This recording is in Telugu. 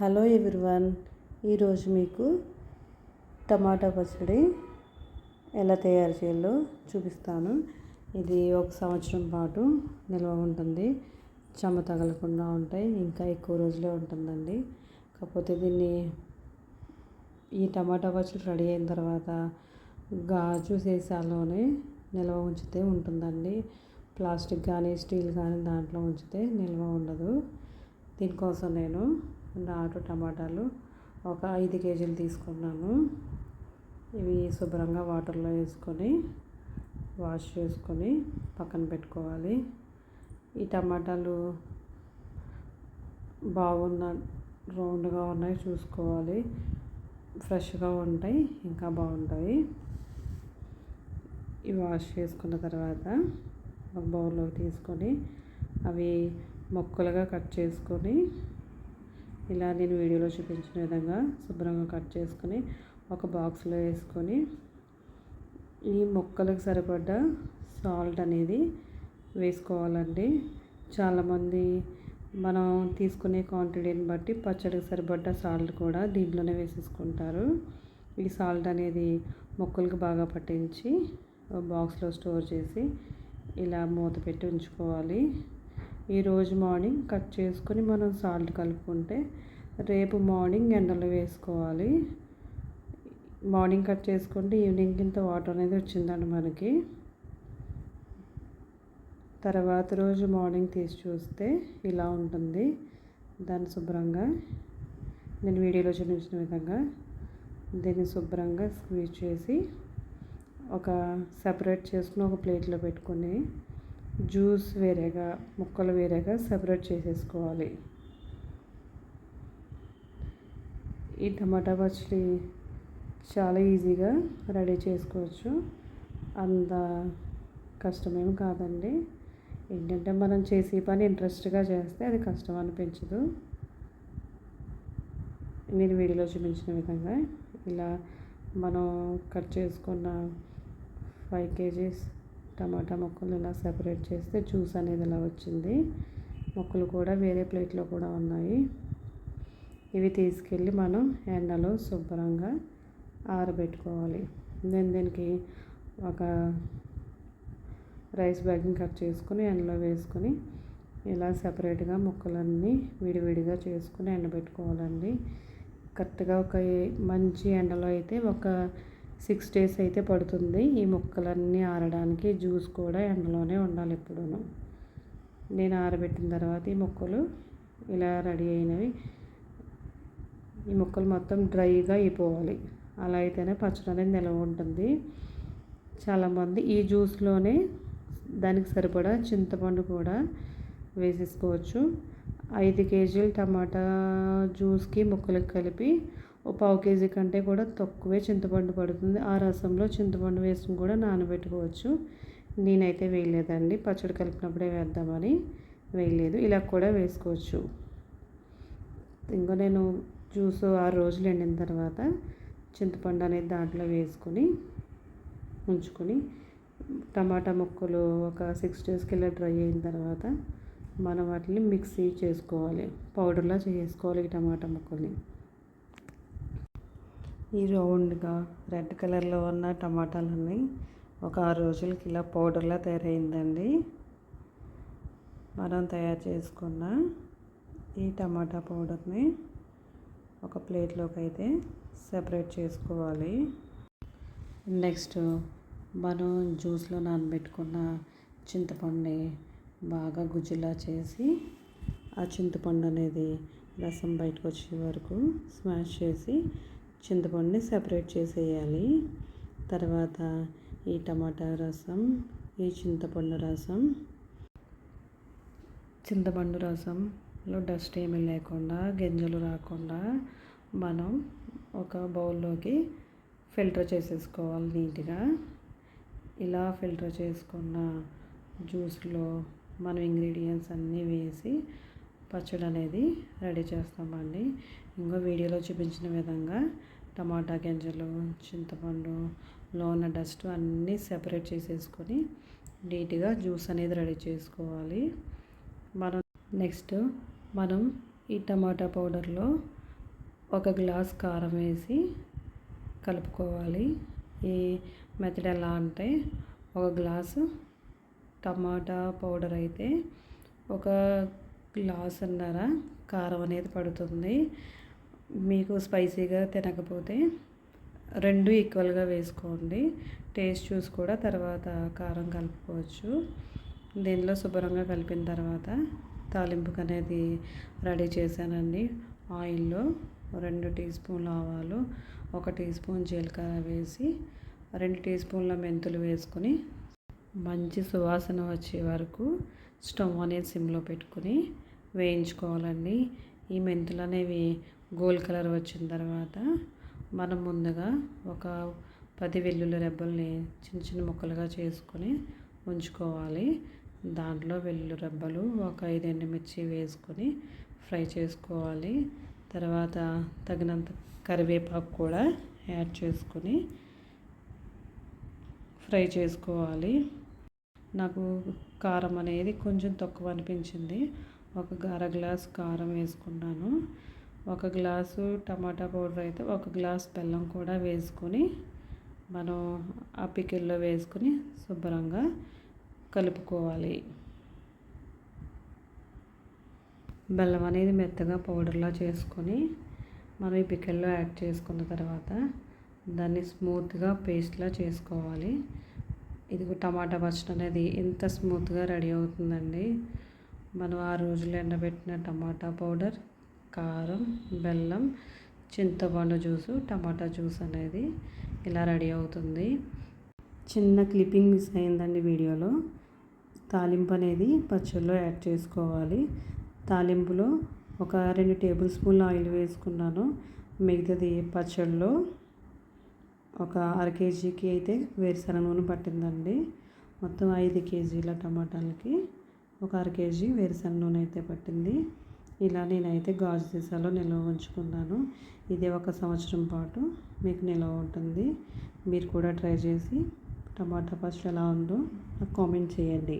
హలో ఎవ్రీవన్ ఈరోజు మీకు టమాటా పచ్చడి ఎలా తయారు చేయాలో చూపిస్తాను. ఇది ఒక సంవత్సరం పాటు నిల్వ ఉంటుంది. చెమ్మ తగలకుండా ఉంటాయి ఇంకా ఎక్కువ రోజులే ఉంటుందండి. కాకపోతే దీన్ని ఈ టమాటా పచ్చడి రెడీ అయిన తర్వాత గాజు సీసాలోనే నిల్వ ఉంచితే ఉంటుందండి. ప్లాస్టిక్ కానీ స్టీల్ కానీ దాంట్లో ఉంచితే నిల్వ ఉండదు. దీనికోసం నేను నాటు టమాటాలు ఒక ఐదు కేజీలు తీసుకున్నాను. ఇవి శుభ్రంగా వాటర్లో వేసుకొని వాష్ చేసుకొని పక్కన పెట్టుకోవాలి. ఈ టమాటాలు బాగున్న రౌండ్గా ఉన్నాయి చూసుకోవాలి. ఫ్రెష్గా ఉంటాయి ఇంకా బాగుంటాయి. ఇవి వాష్ చేసుకున్న తర్వాత ఒక బౌల్లోకి తీసుకొని అవి మొక్కలుగా కట్ చేసుకొని ఇలా నేను వీడియోలో చూపించిన విధంగా శుభ్రంగా కట్ చేసుకొని ఒక బాక్స్లో వేసుకొని ఈ మొక్కలకు సరిపడ్డ సాల్ట్ అనేది వేసుకోవాలండి. చాలామంది మనం తీసుకునే క్వాంటిటీని బట్టి పచ్చడికి సరిపడ్డ సాల్ట్ కూడా దీంట్లోనే వేసేసుకుంటారు. ఈ సాల్ట్ అనేది మొక్కలకు బాగా పట్టించి బాక్స్లో స్టోర్ చేసి ఇలా మూత పెట్టి ఉంచుకోవాలి. ఈరోజు మార్నింగ్ కట్ చేసుకొని మనం సాల్ట్ కలుపుకుంటే రేపు మార్నింగ్ ఎండలో వేసుకోవాలి. మార్నింగ్ కట్ చేసుకుంటే ఈవినింగ్ ఇంత వాటర్ అనేది వచ్చిందండి మనకి. తర్వాత రోజు మార్నింగ్ తీసి చూస్తే ఇలా ఉంటుంది. దాన్ని శుభ్రంగా నేను వీడియోలో చూపించిన విధంగా దీన్ని శుభ్రంగా స్క్వీజ్ చేసి ఒక సపరేట్ చేసుకుని ఒక ప్లేట్లో పెట్టుకొని జ్యూస్ వేరేగా ముక్కలు వేరేగా సెపరేట్ చేసేసుకోవాలి. ఈ టమాటా పచ్చడి చాలా ఈజీగా రెడీ చేసుకోవచ్చు. అంత కష్టమేమి కాదండి. ఏంటంటే మనం చేసే పని ఇంట్రెస్ట్గా చేస్తే అది కష్టం అనిపించదు. నేను వీడియోలో చూపించిన విధంగా ఇలా మనం కట్ చేసుకున్న ఫైవ్ కేజీస్ టమాటా ముక్కలు ఇలా సెపరేట్ చేస్తే జ్యూస్ అనేది ఇలా వచ్చింది. ముక్కలు కూడా వేరే ప్లేట్లో కూడా ఉన్నాయి. ఇవి తీసుకెళ్ళి మనం ఎండలో శుభ్రంగా ఆరబెట్టుకోవాలి. నేను దీనికి ఒక రైస్ బ్యాగ్ని కట్ చేసుకుని ఎండలో వేసుకొని ఇలా సపరేట్గా ముక్కలన్నీ విడివిడిగా చేసుకుని ఎండబెట్టుకోవాలండి. కరెక్ట్గా ఒక మంచి ఎండలో అయితే ఒక సిక్స్ డేస్ అయితే పడుతుంది. ఈ ముక్కలన్నీ ఆరడానికి జ్యూస్ కూడా ఎండలోనే ఉండాలి ఎప్పుడూ నేను ఆరబెట్టిన తర్వాత ఈ ముక్కలు ఇలా రెడీ అయినవి. ఈ ముక్కలు మొత్తం డ్రైగా అయిపోవాలి. అలా అయితేనే పచ్చడి అనేది నిల్వ ఉంటుంది. చాలామంది ఈ జ్యూస్లోనే దానికి సరిపడా చింతపండు కూడా వేసేసుకోవచ్చు. ఐదు కేజీలు టమాటా జ్యూస్కి ముక్కలకు కలిపి పావు కేజీ కంటే కూడా తక్కువే చింతపండు పడుతుంది. ఆ రసంలో చింతపండు వేసుకుని కూడా నానబెట్టుకోవచ్చు. నేనైతే వేయలేదండి. పచ్చడి కలిపినప్పుడే వేద్దామని వేయలేదు. ఇలా కూడా వేసుకోవచ్చు. ఇంకా నేను జ్యూస్ ఆరు రోజులు ఎండిన తర్వాత చింతపండు అనేది దాంట్లో వేసుకొని ఉంచుకొని టమాటా ముక్కలు ఒక సిక్స్ డేస్కి ఇలా డ్రై అయిన తర్వాత మనం వాటిని మిక్సీ చేసుకోవాలి. పౌడర్లా చేసుకోవాలి ఈ టమాటా ముక్కల్ని. ఈ రౌండ్గా రెడ్ కలర్లో ఉన్న టమాటాలన్నీ ఒక ఆరు రోజులకి ఇలా పౌడర్లా తయారైందండి. మనం తయారు చేసుకున్న ఈ టమాటా పౌడర్ని ఒక ప్లేట్లోకి అయితే సెపరేట్ చేసుకోవాలి. నెక్స్ట్ మనం జ్యూస్లో నానబెట్టుకున్న చింతపండుని బాగా గుజ్జులా చేసి ఆ చింతపండు అనేది రసం బయటకు వచ్చే వరకు స్మాష్ చేసి చింతపండుని సెపరేట్ చేసేయాలి. తర్వాత ఈ టమాటా రసం ఈ చింతపండు రసం చింతపండు రసంలో డస్ట్ ఏమీ లేకుండా గింజలు రాకుండా మనం ఒక బౌల్లోకి ఫిల్టర్ చేసేసుకోవాలి నీట్గా. ఇలా ఫిల్టర్ చేసుకున్న జ్యూస్లో మనం ఇంగ్రీడియంట్స్ అన్నీ వేసి పచ్చడి అనేది రెడీ చేస్తామండి. ఇంకో వీడియోలో చూపించిన విధంగా టమాటా గింజలు చింతపండులో ఉన్న డస్ట్ అన్నీ సెపరేట్ చేసేసుకొని నీట్గా జ్యూస్ అనేది రెడీ చేసుకోవాలి. మనం నెక్స్ట్ మనం ఈ టమాటా పౌడర్లో ఒక గ్లాస్ కారం వేసి కలుపుకోవాలి. ఈ మెథడ్ ఎలా అంటే ఒక గ్లాసు టమాటా పౌడర్ అయితే ఒక గ్లాసున్నర కారం అనేది పడుతుంది. మీకు స్పైసీగా తినకపోతే రెండు ఈక్వల్గా వేసుకోండి. టేస్ట్ చూసి కూడా తర్వాత కారం కలుపుకోవచ్చు. దీనిలో శుభ్రంగా కలిపిన తర్వాత తాలింపుకు అనేది రెడీ చేశానండి. ఆయిల్లో రెండు టీ స్పూన్లు ఆవాలు ఒక టీ స్పూన్ జీలకర్ర వేసి రెండు టీ స్పూన్ల మెంతులు వేసుకొని మంచి సువాసన వచ్చే వరకు స్టవ్ అనేది సిమ్లో పెట్టుకుని వేయించుకోవాలండి. ఈ మెంతులు అనేవి గోల్డ్ కలర్ వచ్చిన తర్వాత మనం ముందుగా ఒక పది వెల్లుల్లి రెబ్బల్ని చిన్న చిన్న ముక్కలుగా చేసుకొని ఉంచుకోవాలి. దాంట్లో వెల్లుల్లి రెబ్బలు ఒక ఐదు ఎండుమిర్చి వేసుకొని ఫ్రై చేసుకోవాలి. తర్వాత తగినంత కరివేపాకు కూడా యాడ్ చేసుకొని ఫ్రై చేసుకోవాలి. నాకు కారం అనేది కొంచెం తక్కువ అనిపించింది. ఒక అర గ్లాస్ కారం వేసుకున్నాను. ఒక గ్లాసు టమాటా పౌడర్ అయితే ఒక గ్లాస్ బెల్లం కూడా వేసుకొని మనం ఆ పికిల్లో వేసుకొని శుభ్రంగా కలుపుకోవాలి. బెల్లం అనేది మెత్తగా పౌడర్లా చేసుకొని మనం ఈ పికిల్లో యాడ్ చేసుకున్న తర్వాత దాన్ని స్మూత్గా పేస్ట్లా చేసుకోవాలి. ఇది టమాటా పచ్చడి అనేది ఎంత స్మూత్గా రెడీ అవుతుందండి. మనం ఆ రోజులు ఎండబెట్టిన టమాటా పౌడర్ కారం బెల్లం చింతపండు జ్యూసు టమాటా జ్యూస్ అనేది ఇలా రెడీ అవుతుంది. చిన్న క్లిప్పింగ్ మిస్ అయిందండి వీడియోలో. తాలింపు అనేది పచ్చళ్ళలో యాడ్ చేసుకోవాలి. తాలింపులో ఒక రెండు టేబుల్ స్పూన్ల ఆయిల్ వేసుకున్నాను. మిగతాది పచ్చళ్ళలో ఒక అర కేజీకి అయితే వేరుశనగ నూనె పట్టిందండి. మొత్తం ఐదు కేజీల టమాటాలకి. ఒక అర కేజీ వేరుశనగ నూనె అయితే పట్టింది. ఇలా నేనైతే గాజు సీసాలో నిల్వ ఉంచుకున్నాను. ఇది ఒక సంవత్సరం పాటు మీకు నిల్వ ఉంటుంది. మీరు కూడా ట్రై చేసి టమాటా పచ్చడి ఎలా ఉందో నాకు కామెంట్ చేయండి.